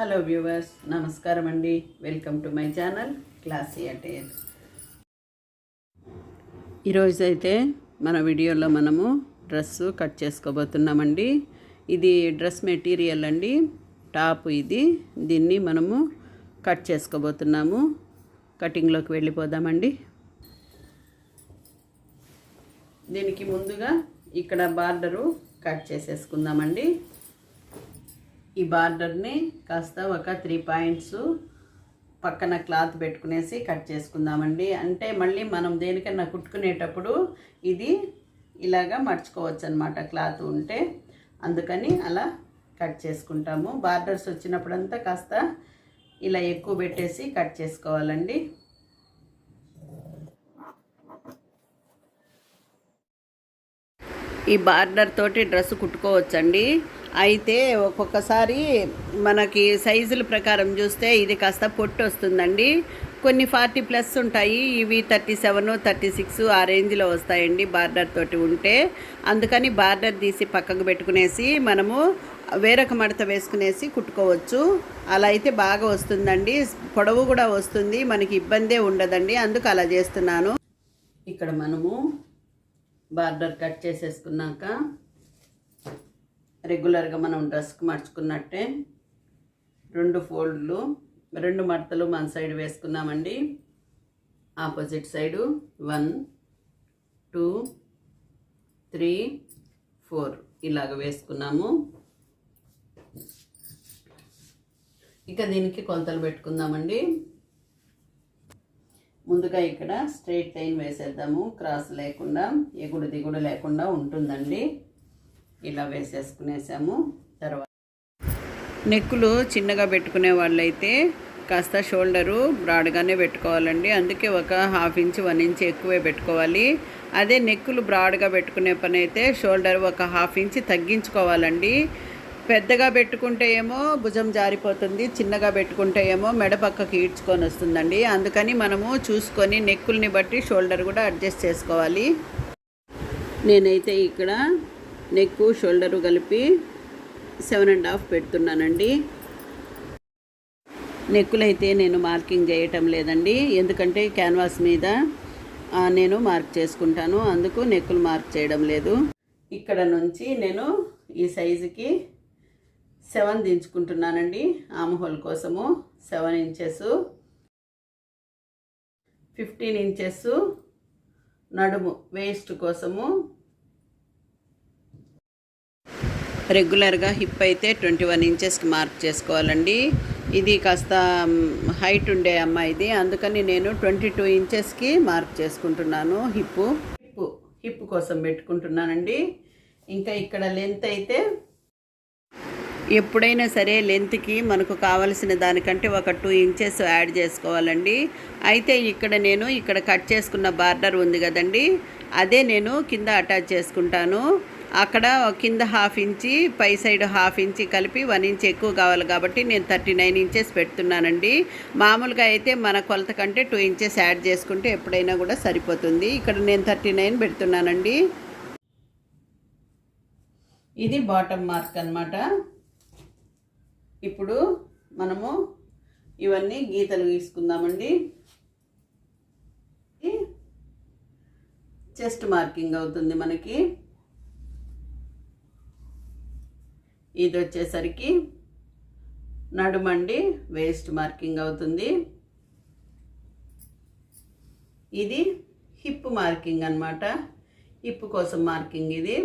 Hello viewers నమస్కారం అండి. Welcome to my channel classy atelier ఈరోజు అయితే మన వీడియోలో మనము డ్రెస్ కట్ చేసుకోబోతున్నామండి. ఇది డ్రెస్ మెటీరియల్ అండి. టాప్ ఇది. దీన్ని మనము కట్ చేసుకోబోతున్నాము. కటింగ్లోకి వెళ్ళిపోదామండి. దీనికి ముందుగా ఇక్కడ బార్డరు కట్ చేసేసుకుందామండి. ఈ బార్డర్ని కాస్త ఒక త్రీ పాయింట్స్ పక్కన క్లాత్ పెట్టుకునేసి కట్ చేసుకుందామండి. అంటే మళ్ళీ మనం దేనికన్నా కుట్టుకునేటప్పుడు ఇది ఇలాగా మర్చుకోవచ్చు అనమాట క్లాత్ ఉంటే. అందుకని అలా కట్ చేసుకుంటాము. బార్డర్స్ వచ్చినప్పుడంతా కాస్త ఇలా ఎక్కువ పెట్టేసి కట్ చేసుకోవాలండి. ఈ బార్డర్ తోటి డ్రెస్ కుట్టుకోవచ్చండి. అయితే ఒక్కొక్కసారి మనకి సైజుల ప్రకారం చూస్తే ఇది కాస్త పొట్టు వస్తుందండి. కొన్ని ఫార్టీ ప్లస్ ఉంటాయి. ఇవి థర్టీ సెవెన్ థర్టీ సిక్స్ ఆ రేంజ్లో వస్తాయండి బార్డర్ తోటి ఉంటే. అందుకని బార్డర్ తీసి పక్కకు పెట్టుకునేసి మనము వేరొక మడత వేసుకునేసి కుట్టుకోవచ్చు. అలా అయితే బాగా వస్తుందండి. పొడవు కూడా వస్తుంది. మనకి ఇబ్బందే ఉండదండి. అందుకు అలా చేస్తున్నాను. ఇక్కడ మనము బార్డర్ కట్ చేసేసుకున్నాక రెగ్యులర్గా మనం డ్రెస్కి మర్చుకున్నట్టే రెండు ఫోల్డ్లు రెండు మడతలు మన side వేసుకున్నామండి. Opposite side one two three four ఇలాగ వేసుకున్నాము. ఇక దీనికి కొలతలు పెట్టుకుందామండి. ముందుగా ఇక్కడ స్ట్రైట్ లైన్ వేసేద్దాము. క్రాస్ లేకుండా ఎగుడు దిగుడు లేకుండా ఉంటుందండి. ఇలా వేసేసుకునేసాము. తర్వాత నెక్కులు చిన్నగా పెట్టుకునే వాళ్ళైతే కాస్త షోల్డరు బ్రాడ్గానే పెట్టుకోవాలండి. అందుకే ఒక హాఫ్ ఇంచ్ వన్ ఇంచ్ ఎక్కువే పెట్టుకోవాలి. అదే నెక్కులు బ్రాడ్గా పెట్టుకునే పని అయితే షోల్డర్ ఒక హాఫ్ ఇంచ్ తగ్గించుకోవాలండి. పెద్దగా పెట్టుకుంటే ఏమో భుజం జారిపోతుంది చిన్నగా పెట్టుకుంటే ఏమో మెడ పక్కకి ఈడ్చుకొని వస్తుందండి. అందుకని మనము చూసుకొని నెక్కుల్ని బట్టి షోల్డర్ కూడా అడ్జస్ట్ చేసుకోవాలి. నేనైతే ఇక్కడ నెక్కు షోల్డరు కలిపి సెవెన్ అండ్ హాఫ్ పెడుతున్నానండి. నెక్కులైతే నేను మార్కింగ్ చేయటం లేదండి. ఎందుకంటే క్యాన్వాస్ మీద నేను మార్క్ చేసుకుంటాను. అందుకు నెక్కులు మార్క్ చేయడం లేదు. ఇక్కడ నుంచి నేను ఈ సైజుకి సెవెన్ దించుకుంటున్నానండి. ఆమహోల్ కోసము సెవెన్ ఇంచెస్ ఫిఫ్టీన్ ఇంచెస్ నడుము వేస్ట్ కోసము రెగ్యులర్గా హిప్ అయితే ట్వంటీ వన్ ఇంచెస్కి మార్క్ చేసుకోవాలండి. ఇది కాస్త హైట్ ఉండే అమ్మాయిది. అందుకని నేను ట్వంటీ టూ ఇంచెస్కి మార్క్ చేసుకుంటున్నాను హిప్ హిప్ హిప్ కోసం పెట్టుకుంటున్నానండి. ఇంకా ఇక్కడ లెంత్ అయితే ఎప్పుడైనా సరే లెంత్కి మనకు కావలసిన దానికంటే ఒక టూ ఇంచెస్ యాడ్ చేసుకోవాలండి. అయితే ఇక్కడ నేను ఇక్కడ కట్ చేసుకున్న బార్డర్ ఉంది కదండి అదే నేను కింద అటాచ్ చేసుకుంటాను. అక్కడ కింద హాఫ్ ఇంచి పై సైడ్ హాఫ్ ఇంచి కలిపి వన్ ఇంచ్ ఎక్కువ కావాలి కాబట్టి నేను థర్టీ నైన్ ఇంచెస్ పెడుతున్నానండి. మామూలుగా అయితే మన కొలత కంటే టూ ఇంచెస్ యాడ్ చేసుకుంటే ఎప్పుడైనా కూడా సరిపోతుంది. ఇక్కడ నేను థర్టీ నైన్ పెడుతున్నానండి. ఇది బాటమ్ మార్క్ అన్నమాట. ఇప్పుడు మనము ఇవన్నీ గీతలు గీసుకుందామండి. చెస్ట్ మార్కింగ్ అవుతుంది మనకి. ఇది వచ్చేసరికి నడుమండి వేస్ట్ మార్కింగ్ అవుతుంది. ఇది హిప్ మార్కింగ్ అన్నమాట. హిప్ కోసం మార్కింగ్ ఇది.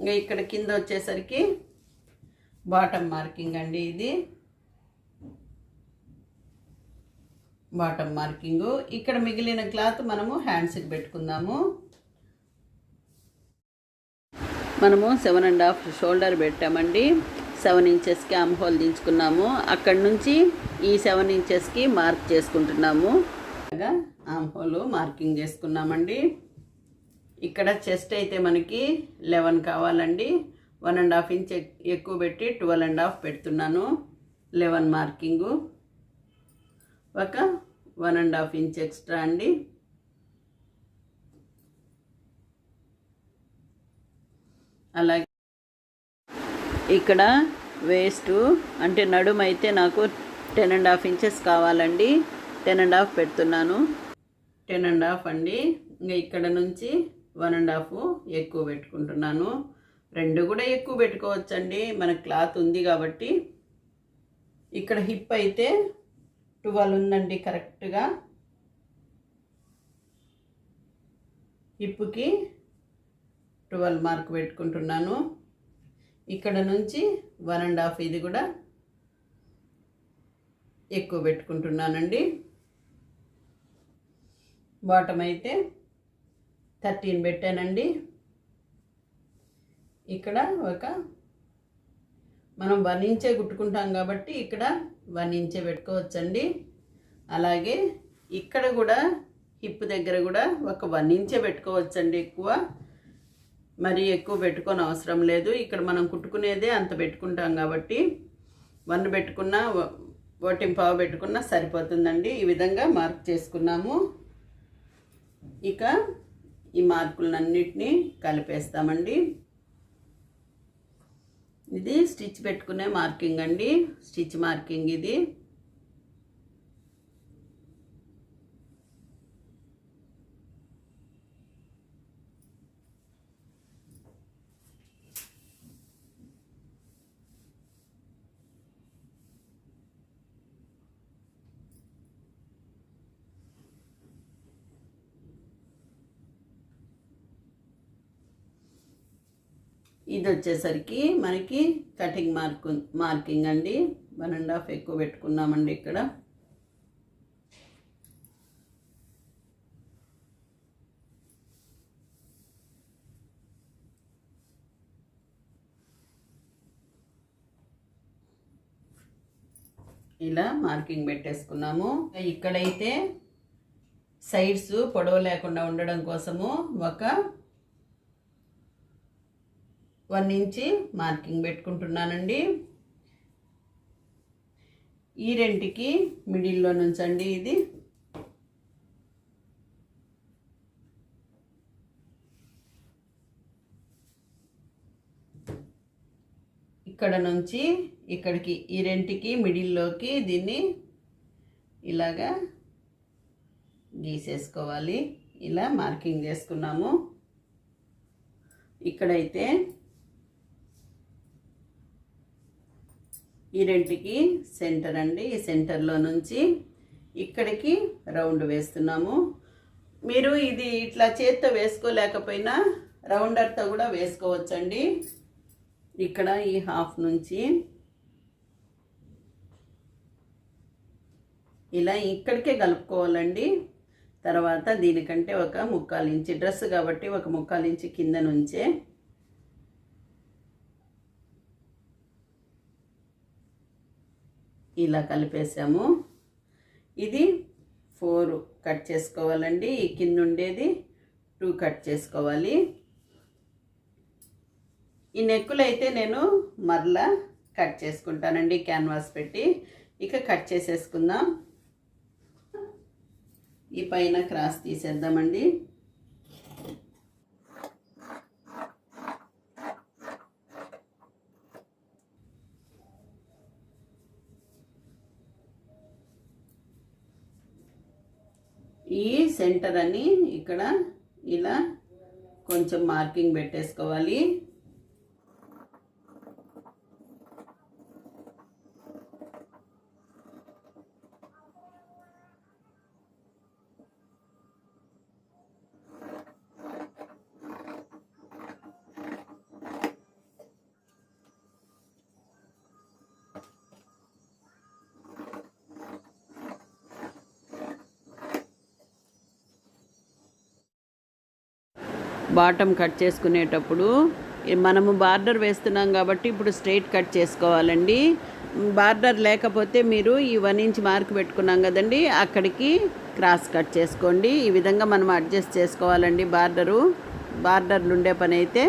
ఇంకా ఇక్కడ కింద వచ్చేసరికి బాటమ్ మార్కింగ్ అండి ఇది. Bottom marking. ఇక్కడ మిగిలిన క్లాత్ మనము హ్యాండ్స్కి పెట్టుకుందాము. మనము సెవెన్ అండ్ హాఫ్ షోల్డర్ పెట్టామండి. సెవెన్ ఇంచెస్కి ఆమ్ హోల్ దించుకున్నాము. అక్కడి నుంచి ఈ సెవెన్ ఇంచెస్కి మార్క్ చేసుకుంటున్నాము. ఆమ్ హోల్ మార్కింగ్ చేసుకున్నామండి. ఇక్కడ చెస్ట్ అయితే మనకి లెవెన్ కావాలండి. వన్ అండ్ హాఫ్ ఇంచ్ ఎక్కువ పెట్టి ట్వెల్వ్ అండ్ హాఫ్ పెడుతున్నాను. Eleven marking. ఒక one and half inch extra అండి. అలాగే ఇక్కడ వేస్ట్ అంటే నడుము అయితే నాకు టెన్ అండ్ హాఫ్ ఇంచెస్ కావాలండి. టెన్ అండ్ హాఫ్ పెడుతున్నాను. టెన్ అండ్ హాఫ్ అండి. ఇంకా ఇక్కడ నుంచి వన్ అండ్ హాఫ్ ఎక్కువ పెట్టుకుంటున్నాను. రెండు కూడా ఎక్కువ పెట్టుకోవచ్చండి. మన క్లాత్ ఉంది కాబట్టి. ఇక్కడ హిప్ అయితే ట్వెల్వ్ ఉందండి కరెక్ట్గా. హిప్కి ట్వెల్వ్ మార్క్ పెట్టుకుంటున్నాను. ఇక్కడ నుంచి వన్ అండ్ హాఫ్ ఇది కూడా ఎక్కువ పెట్టుకుంటున్నానండి. బాటమ్ అయితే థర్టీన్ పెట్టానండి. ఇక్కడ ఒక మనం వన్ ఇంచే కుట్టుకుంటాం కాబట్టి ఇక్కడ వన్ ఇంచే పెట్టుకోవచ్చండి. అలాగే ఇక్కడ కూడా హిప్ దగ్గర కూడా ఒక వన్ ఇంచే పెట్టుకోవచ్చండి ఎక్కువ. మరి ఎక్కువ పెట్టుకొని అవసరం లేదు. ఇక్కడ మనం కుట్టుకునేదే అంత పెట్టుకుంటాం కాబట్టి వన్ పెట్టుకున్న ఓటింగ్ పావు పెట్టుకున్న సరిపోతుందండి. ఈ విధంగా మార్క్ చేసుకున్నాము. ఇక ఈ మార్కులన్నిటినీ కలిపేస్తామండి. ఇది స్టిచ్ పెట్టుకునే మార్కింగ్ అండి. స్టిచ్ మార్కింగ్ ఇది. ఇది వచ్చేసరికి మనకి కటింగ్ మార్క్ మార్కింగ్ అండి. వన్ అండ్ హాఫ్ ఎక్కువ పెట్టుకున్నామండి ఇక్కడ. ఇలా మార్కింగ్ పెట్టేసుకున్నాము. ఇక్కడైతే సైడ్స్ పొడవు లేకుండా ఉండడం కోసము ఒక వన్ ఇంచి మార్కింగ్ పెట్టుకుంటున్నానండి. ఈ రెంటికి మిడిల్లో నుంచండి ఇది. ఇక్కడ నుంచి ఇక్కడికి ఈ రెంటికి మిడిల్లోకి దీన్ని ఇలాగా గీసేసుకోవాలి. ఇలా మార్కింగ్ చేసుకున్నాము. ఇక్కడైతే ఈ రెంటికి సెంటర్ అండి. ఈ సెంటర్లో నుంచి ఇక్కడికి రౌండ్ వేస్తున్నాము. మీరు ఇది ఇట్లా చేత్తో వేసుకోలేకపోయినా రౌండర్తో కూడా వేసుకోవచ్చండి. ఇక్కడ ఈ హాఫ్ నుంచి ఇలా ఇక్కడికే కలుపుకోవాలండి. తర్వాత దీనికంటే ఒక ముక్కాలు ఇంచి డ్రెస్ కాబట్టి ఒక ముక్కాలు ఇంచి కింద నుంచే ఇలా కలిపేసాము. ఇది ఫోర్ కట్ చేసుకోవాలండి. ఈ కింద ఉండేది టూ కట్ చేసుకోవాలి. ఈ నెక్కులు అయితే నేను మరలా కట్ చేసుకుంటానండి క్యాన్వాస్ పెట్టి. ఇక కట్ చేసేసుకుందాం. ఈ పైన క్రాస్ తీసేద్దామండి. ఈ సెంటర్ అని ఇక్కడ ఇలా కొంచెం మార్కింగ్ పెట్టేసుకోవాలి. బాటమ్ కట్ చేసుకునేటప్పుడు మనము బార్డర్ వేస్తున్నాం కాబట్టి ఇప్పుడు స్ట్రైట్ కట్ చేసుకోవాలండి. బార్డర్ లేకపోతే మీరు ఈ వన్ ఇంచ్ మార్క్ పెట్టుకున్నాం కదండి అక్కడికి క్రాస్ కట్ చేసుకోండి. ఈ విధంగా మనం అడ్జస్ట్ చేసుకోవాలండి బార్డరు. బార్డర్లు ఉండే పని అయితే.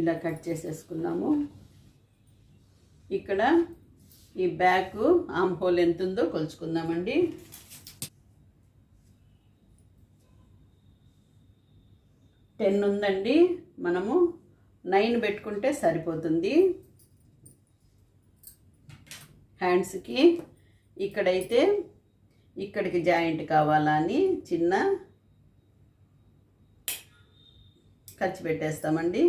ఇలా కట్ చేసేసుకున్నాము. ఇక్కడ ఈ బ్యాక్ ఆమ్ హోల్ ఎంత ఉందో కొలుచుకుందామండి. టెన్ ఉందండి. మనము నైన్ పెట్టుకుంటే సరిపోతుంది. హ్యాండ్స్కి ఇక్కడైతే ఇక్కడికి జాయింట్ కావాలా అని చిన్న ఖర్చు పెట్టేస్తామండి.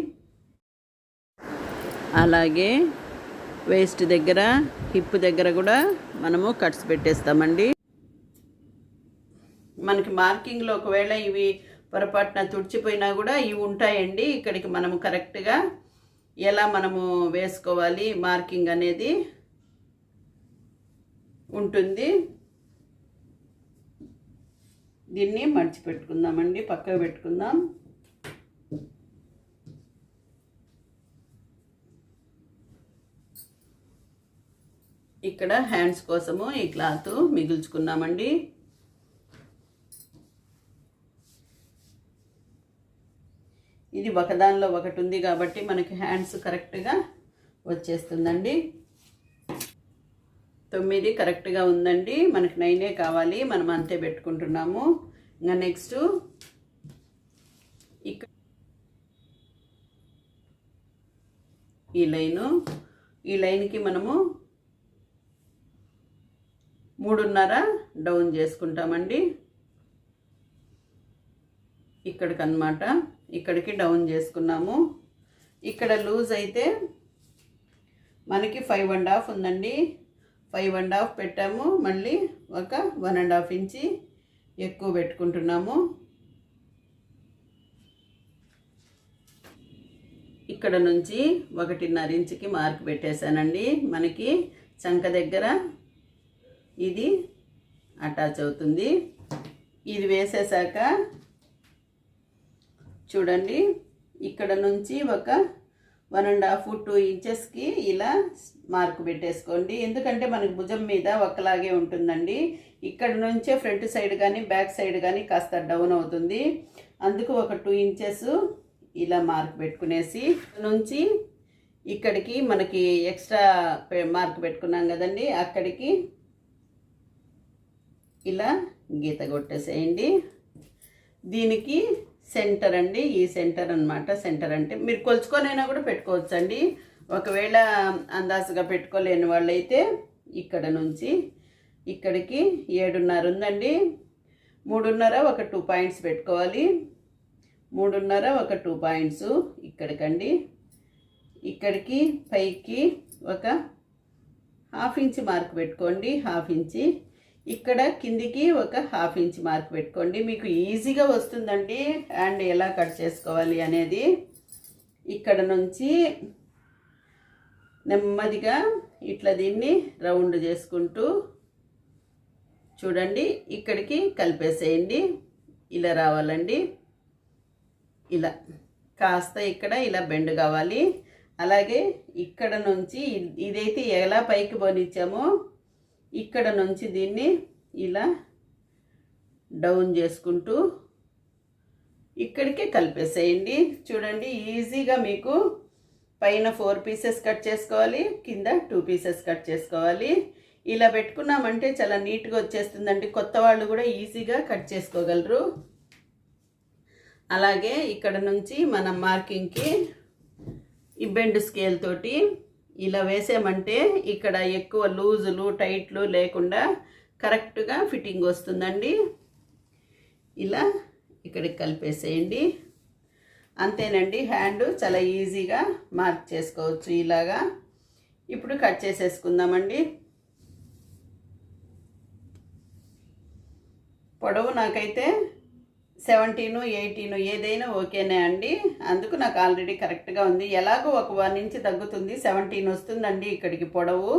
అలాగే వేస్ట్ దగ్గర హిప్ దగ్గర కూడా మనము కట్స్ పెట్టేస్తామండి. మనకి మార్కింగ్లో ఒకవేళ ఇవి పొరపాటున తుడిచిపోయినా కూడా ఇవి ఉంటాయండి. ఇక్కడికి మనము కరెక్ట్గా ఎలా మనము వేసుకోవాలి మార్కింగ్ అనేది ఉంటుంది. దీన్ని మడిచి పెట్టుకుందామండి పక్కకు పెట్టుకుందాం. ఇక్కడ హ్యాండ్స్ కోసము ఈ క్లాత్ మిగుల్చుకున్నామండి. ఇది ఒకదానిలో ఒకటి ఉంది కాబట్టి మనకి హ్యాండ్స్ కరెక్ట్గా వచ్చేస్తుందండి. తొమ్మిది కరెక్ట్గా ఉందండి. మనకి నైనే కావాలి. మనం అంతే పెట్టుకుంటున్నాము. ఇంకా నెక్స్ట్ ఇక్కడ ఈ లైను ఈ లైన్కి మనము మూడున్నర డౌన్ చేసుకుంటామండి. ఇక్కడికి ఇక్కడికి డౌన్ చేసుకున్నాము. ఇక్కడ లూజ్ అయితే మనకి ఫైవ్ అండ్ హాఫ్ ఉందండి. ఫైవ్ అండ్ హాఫ్ పెట్టాము. మళ్ళీ ఒక వన్ అండ్ హాఫ్ ఇంచి ఎక్కువ పెట్టుకుంటున్నాము. ఇక్కడ నుంచి ఒకటిన్నర ఇంచుకి మార్క్ పెట్టేశానండి. మనకి చంక దగ్గర ఇది అటాచ్ అవుతుంది. ఇది వేసేసాక చూడండి. ఇక్కడ నుంచి ఒక వన్ అండ్ హాఫ్ టూ ఇంచెస్కి ఇలా మార్క్ పెట్టేసుకోండి. ఎందుకంటే మనకు భుజం మీద ఒకలాగే ఉంటుందండి. ఇక్కడ నుంచే ఫ్రంట్ సైడ్ కానీ బ్యాక్ సైడ్ కానీ కాస్త డౌన్ అవుతుంది. అందుకు ఒక టూ ఇంచెస్ ఇలా మార్క్ పెట్టుకునేసి నుంచి ఇక్కడికి మనకి ఎక్స్ట్రా మార్క్ పెట్టుకున్నాం కదండి. అక్కడికి ఇలా గీత కొట్టేసేయండి. దీనికి సెంటర్ అండి ఈ సెంటర్ అన్నమాట. సెంటర్ అంటే మీరు కొలుచుకొనైనా కూడా పెట్టుకోవచ్చు అండి ఒకవేళ అందాజుగా పెట్టుకోలేని వాళ్ళైతే ఇక్కడ నుంచి ఇక్కడికి ఏడున్నర ఉందండి. మూడున్నర ఒక టూ పాయింట్స్ పెట్టుకోవాలి. మూడున్నర ఒక టూ పాయింట్స్ ఇక్కడికండి. ఇక్కడికి పైకి ఒక హాఫ్ ఇంచ్ మార్క్ పెట్టుకోండి. హాఫ్ ఇంచి ఇక్కడ కిందికి ఒక హాఫ్ ఇంచ్ మార్క్ పెట్టుకోండి. మీకు ఈజీగా వస్తుందండి అండ్ ఎలా కట్ చేసుకోవాలి అనేది ఇక్కడ నుంచి నెమ్మదిగా ఇట్లా దీన్ని రౌండ్ చేసుకుంటూ చూడండి. ఇక్కడికి కలిపేసేయండి. ఇలా రావాలండి. ఇలా కాస్త ఇక్కడ ఇలా బెండ్ కావాలి. అలాగే ఇక్కడ నుంచి ఇదైతే ఎలా పైకి పోనిచ్చామో ఇక్కడ నుంచి దీన్ని ఇలా డౌన్ చేసుకుంటూ ఇక్కడికే కలిపేసేయండి. చూడండి ఈజీగా మీకు పైన ఫోర్ పీసెస్ కట్ చేసుకోవాలి కింద టూ పీసెస్ కట్ చేసుకోవాలి. ఇలా పెట్టుకున్నామంటే చాలా నీట్గా వచ్చేస్తుందండి. కొత్త వాళ్ళు కూడా ఈజీగా కట్ చేసుకోగలరు. అలాగే ఇక్కడ నుంచి మనం మార్కింగ్కి ఈ బెండ్ స్కేల్ తోటి ఇలా వేసామంటే ఇక్కడ ఎక్కువ లూజులు టైట్లు లేకుండా కరెక్ట్గా ఫిట్టింగ్ వస్తుందండి. ఇలా ఇక్కడికి కలిపేసేయండి. అంతేనండి హ్యాండ్ చాలా ఈజీగా మార్క్ చేసుకోవచ్చు ఇలాగా. ఇప్పుడు కట్ చేసేసుకుందామండి. పొడవు నాకైతే సెవెంటీను ఎయిటీను ఏదైనా ఓకేనే అండి. అందుకు నాకు ఆల్రెడీ కరెక్ట్గా ఉంది. ఎలాగో ఒక వన్ ఇంచ్ తగ్గుతుంది. సెవెంటీన్ వస్తుందండి ఇక్కడికి పొడవు.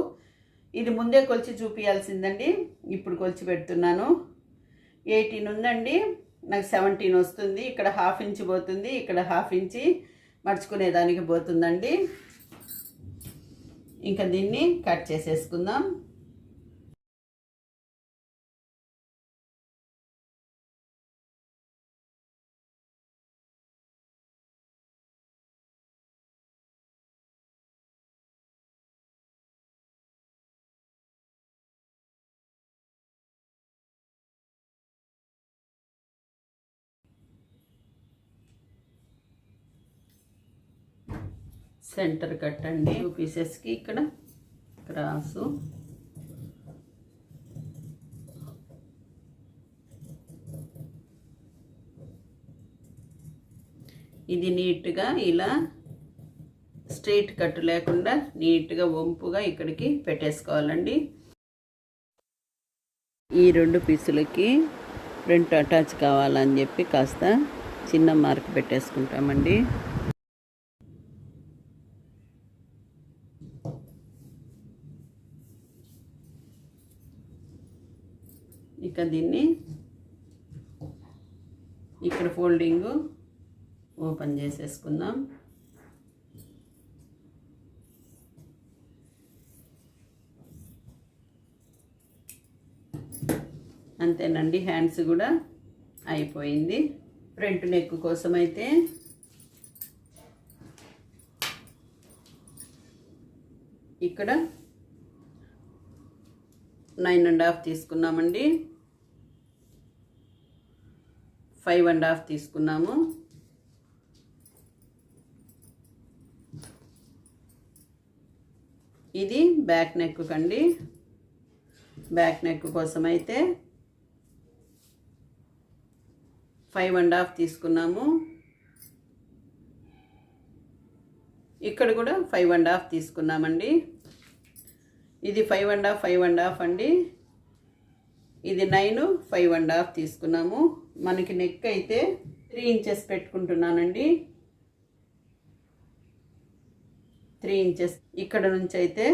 ఇది ముందే కొలిచి చూపించాల్సిందండి ఇప్పుడు కొలిచి పెడుతున్నాను. ఎయిటీన్ ఉందండి. నాకు సెవెంటీన్ వస్తుంది. ఇక్కడ హాఫ్ ఇంచ్ పోతుంది. ఇక్కడ హాఫ్ ఇంచి మర్చుకునేదానికి పోతుందండి. ఇంకా దీన్ని కట్ చేసేసుకుందాం. సెంటర్ కట్ అండి టూ పీసెస్కి ఇక్కడ క్రాసు. ఇది నీట్గా ఇలా స్ట్రైట్ కట్ లేకుండా నీట్గా వంపుగా ఇక్కడికి పెట్టేసుకోవాలండి. ఈ రెండు పీసులకి రెండు అటాచ్ కావాలని చెప్పి కాస్త చిన్న మార్క్ పెట్టేసుకుంటామండి. ఇంకా దీన్ని ఇక్కడ ఫోల్డింగ్ ఓపెన్ చేసేసుకుందాం. అంతేనండి హ్యాండ్స్ కూడా అయిపోయింది. ఫ్రంట్ నెక్ కోసం అయితే ఇక్కడ నైన్ అండ్ హాఫ్ తీసుకున్నామండి. ఫైవ్ అండ్ హాఫ్ తీసుకున్నాము. ఇది బ్యాక్ నెక్ కండి. బ్యాక్ నెక్ కోసం అయితే ఫైవ్ అండ్ హాఫ్ తీసుకున్నాము. ఇక్కడ కూడా ఫైవ్ అండ్ హాఫ్ తీసుకున్నామండి. ఇది five and half five and half అండి. ఇది నైన్ ఫైవ్ అండ్ హాఫ్ తీసుకున్నాము. మనకి నెక్ అయితే త్రీ ఇంచెస్ పెట్టుకుంటున్నానండి. త్రీ ఇంచెస్ ఇక్కడ నుంచి అయితే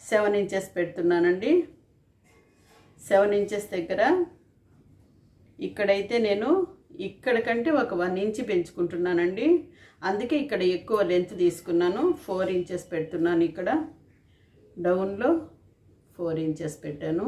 సెవెన్ ఇంచెస్ పెడుతున్నానండి. సెవెన్ ఇంచెస్ దగ్గర ఇక్కడైతే నేను ఇక్కడ కంటే ఒక వన్ ఇంచ్ పెంచుకుంటున్నానండి. అందుకే ఇక్కడ ఎక్కువ లెంత్ తీసుకున్నాను. ఫోర్ ఇంచెస్ పెడుతున్నాను ఇక్కడ. డౌన్లో ఫోర్ ఇంచెస్ పెట్టాను.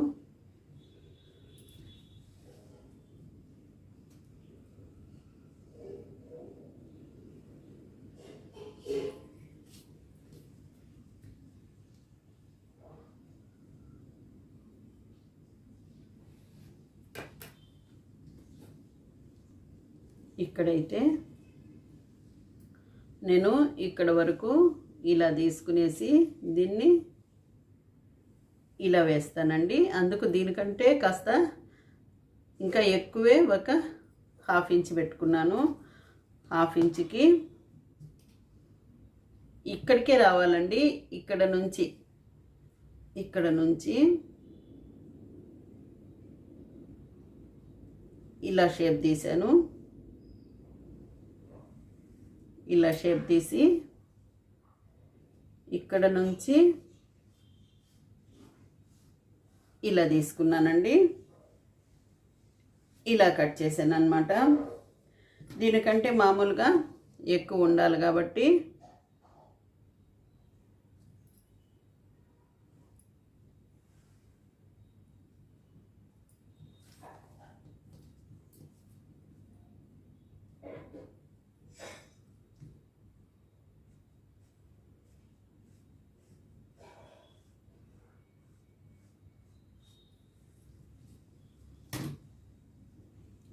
ఇక్కడైతే నేను ఇక్కడ వరకు ఇలా తీసుకునేసి దీన్ని ఇలా వేస్తానండి. అందుకు దీనికంటే కాస్త ఇంకా ఎక్కువే ఒక హాఫ్ ఇంచ్ పెట్టుకున్నాను. హాఫ్ ఇంచ్కి ఇక్కడికే రావాలండి. ఇక్కడ నుంచి ఇక్కడ నుంచి ఇలా షేప్ తీశాను. ఇలా షేప్ తీసి ఇక్కడ నుంచి ఇలా తీసుకున్నానండి. ఇలా కట్ చేశాను అనమాట దీనికంటే మామూలుగా ఎక్కువ ఉండాలి కాబట్టి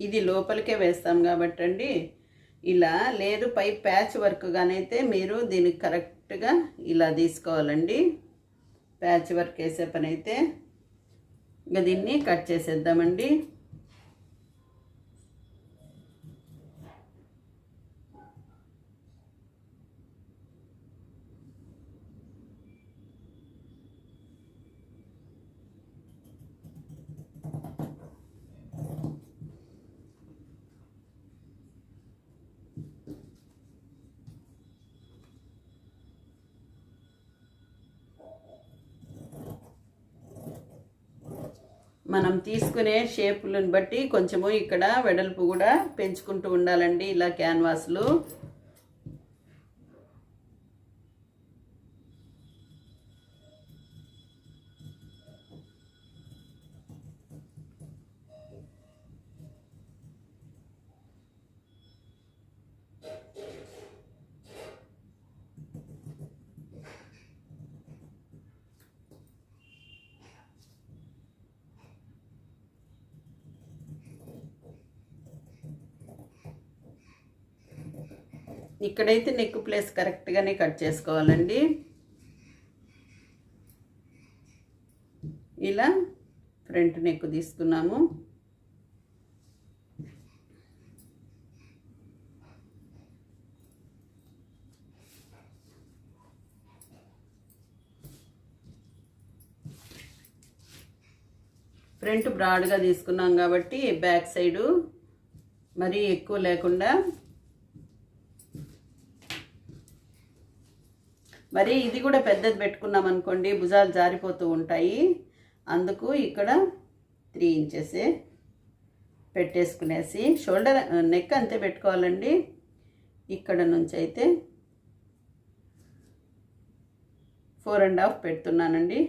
ఇది లోపలికే వేస్తాం కాబట్టి అండి ఇలా లేదు పై ప్యాచ్ వర్క్గానైతే మీరు దీనికి కరెక్ట్గా ఇలా తీసుకోవాలండి. ప్యాచ్ వర్క్ వేసే పని అయితే ఇంకా దీన్ని కట్ చేసేద్దామండి. మనం తీసుకునే షేపులను బట్టి కొంచెము ఇక్కడ వెడల్పు కూడా పెంచుకుంటూ ఉండాలండి ఇలా క్యాన్వాస్లు. ఇక్కడైతే నెక్ ప్లేస్ కరెక్ట్గానే కట్ చేసుకోవాలండి. ఇలా ఫ్రంట్ నెక్ తీసుకున్నాము. ఫ్రంట్ బ్రాడ్గా తీసుకున్నాం కాబట్టి బ్యాక్ సైడు మరీ ఎక్కువ లేకుండా మరి ఇది కూడా పెద్దది పెట్టుకున్నాం అనుకోండి భుజాలు జారిపోతూ ఉంటాయి. అందుకు ఇక్కడ త్రీ ఇంచెస్ పెట్టేసుకునేసి షోల్డర్ నెక్ అంతే పెట్టుకోవాలండి. ఇక్కడ నుంచి అయితే ఫోర్ అండ్ హాఫ్ పెడుతున్నానండి.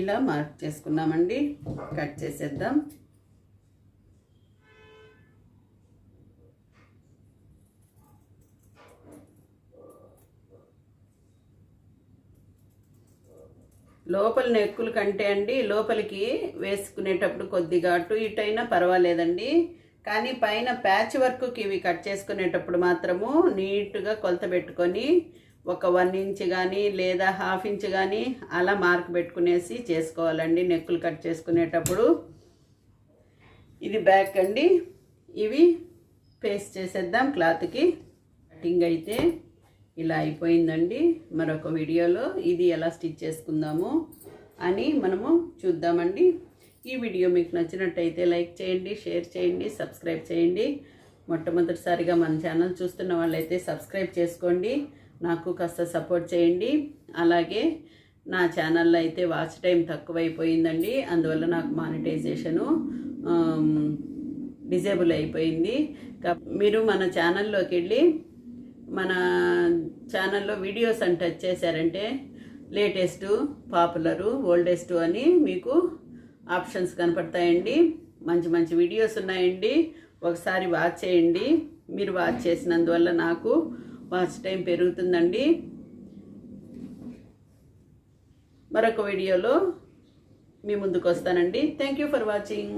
ఇలా మార్క్ చేసుకున్నామండి. కట్ చేసేద్దాం. లోపల నెక్కుల కంటే అండి లోపలికి వేసుకునేటప్పుడు కొద్దిగా అటు ఇటు అయినా పర్వాలేదండి. కానీ పైన ప్యాచ్ వర్క్కి ఇవి కట్ చేసుకునేటప్పుడు మాత్రము నీట్గా కొలత పెట్టుకొని ఒక వన్ ఇంచ్ కానీ లేదా హాఫ్ ఇంచ్ కానీ అలా మార్క్ పెట్టుకునేసి చేసుకోవాలండి నెక్కులు కట్ చేసుకునేటప్పుడు. ఇది బ్యాక్ అండి. ఇవి పేస్ట్ చేసేద్దాం క్లాత్కి. కటింగ్ అయితే ఇలా అయిపోయిందండి. మరొక వీడియోలో ఇది ఎలా స్టిచ్ చేసుకుందాము అని మనము చూద్దామండి. ఈ వీడియో మీకు నచ్చినట్టయితే లైక్ చేయండి షేర్ చేయండి సబ్స్క్రైబ్ చేయండి. మొట్టమొదటిసారిగా మన ఛానల్ చూస్తున్న వాళ్ళైతే సబ్స్క్రైబ్ చేసుకోండి. నాకు కాస్త సపోర్ట్ చేయండి. అలాగే నా ఛానల్లో అయితే వాచ్ టైం తక్కువైపోయిందండి. అందువల్ల నాకు మానిటైజేషను డిజేబుల్ అయిపోయింది. మీరు మన ఛానల్లోకి వెళ్ళి మన ఛానల్లో వీడియోస్ అని టచ్ చేశారంటే లేటెస్ట్ పాపులరు ఓల్డెస్ట్ అని మీకు ఆప్షన్స్ కనపడతాయండి. మంచి మంచి వీడియోస్ ఉన్నాయండి. ఒకసారి వాచ్ చేయండి. మీరు వాచ్ చేసినందువల్ల నాకు వాచ్ టైం పెరుగుతుందండి. మరొక వీడియోలో మీ ముందుకు వస్తానండి. Thank you for watching